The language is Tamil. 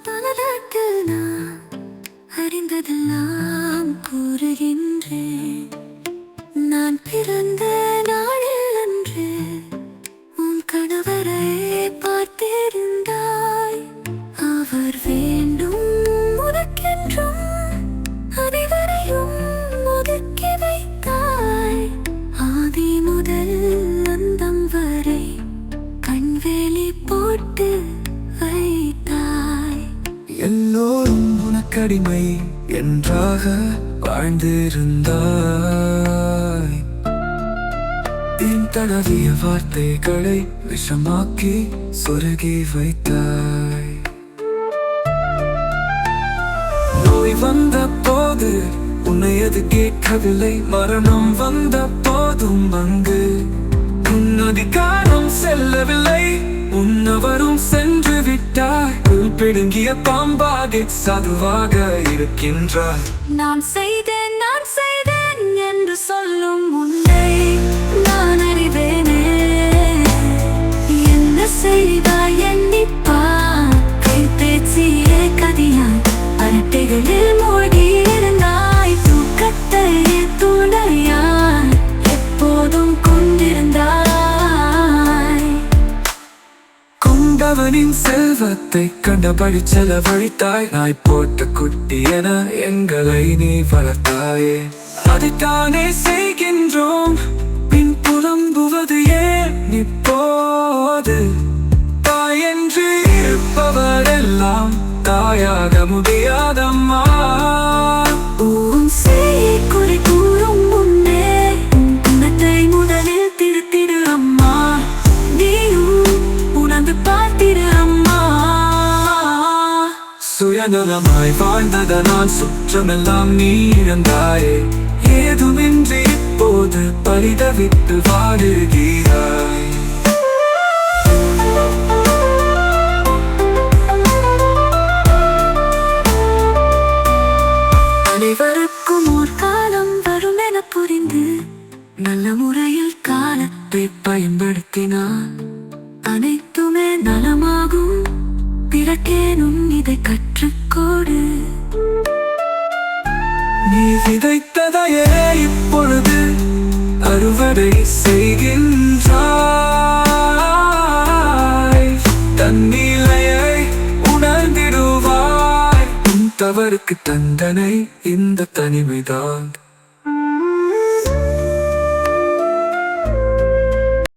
பலருக்கு நான் அறிந்ததெல்லாம் கூறுகின்றேன். நான் பிறந்த நாளில் அன்று உன் கணவரை பார்த்திருந்தாய். அவர் வேண்டும் உனக்கென்றும் அனைவரையும் ஒதுக்கி வைத்தாய். ஆதி முதல் அந்தம் வரை கண்வேலி போட்டு வை. எல்லோரும் உனக்கடிமை என்றாக வாழ்ந்திருந்தாய். என் தடவிய வார்த்தைகளை விஷமாக்கி சொருகி வைத்தாய். நோய் வந்த போது உன்னை அது கேட்கவில்லை. மரணம் வந்த போதும் அங்கு உன் அதிகாரம் செல்லவில்லை. உன்னவரும் சென்று விட்டாய். பிடுங்கிய பாம்பாக சதுவாக இருக்கின்றார். நான் செய்தேன் நான் செய்தேன் கொண்டவனின் செல்வத்தை கண்டபடி செலவழித்தாய் நாய் போட்ட குட்டி என எங்களை நீ வளர்த்தாயே. அதைத்தானே செய்கின்றோம். பின் புலம்புவது ஏன் இப்போது? தாய் என்று இருப்பவரெல்லாம் தாயாக முடியாதம்மா சுயநலமாய் வாழ்ந்தத நான் சுற்றமெல்லாம் நீ இழந்தாயே. ஏதுமின்றி இப்போது பரிதவித்து வாடுகிறாய் அனைவருக்கும் ஒரு காலம் வரும் என புரிந்து நல்ல முறையில் காலத்தை பயன்படுத்தினான். அனைத்துமே நலம் நீ விதைத்ததையே இப்பொழுது அறுவடை செய்கின்றாய். தன்னிலையை உணர்ந்திடுவாய். உன் தவறுக்கு தண்டனை இந்த தனிமைதான்.